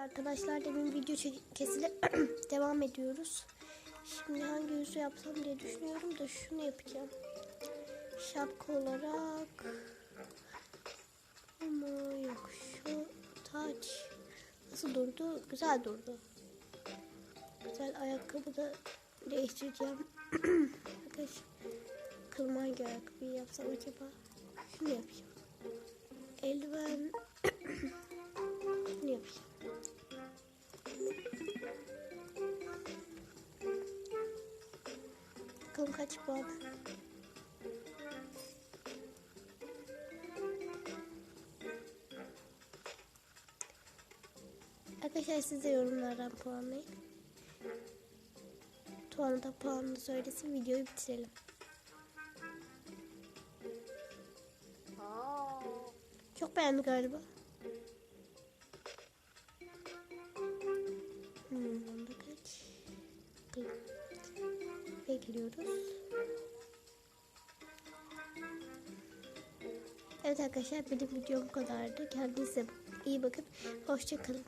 Arkadaşlar demin video kesili devam ediyoruz. Şimdi hangi yüzü yapsam diye düşünüyorum da şunu yapacağım. Şapka olarak ama yok şu taç nasıl durdu? Güzel durdu. Güzel ayakkabı da değiştireceğim. Arkadaşlar kılma ayakkabıyı yapsam acaba? Şunu yapacağım. Eldiven Bakalım kaç puan. Arkadaşlar siz de yorumlardan puanlayın. Tuğan'a da puanını söylesin videoyu bitirelim. Çok beğendi galiba. Hmm, onda kaç? Bekliyoruz. Evet arkadaşlar benim videom bu kadardı. Kendinize iyi bakın. Hoşçakalın.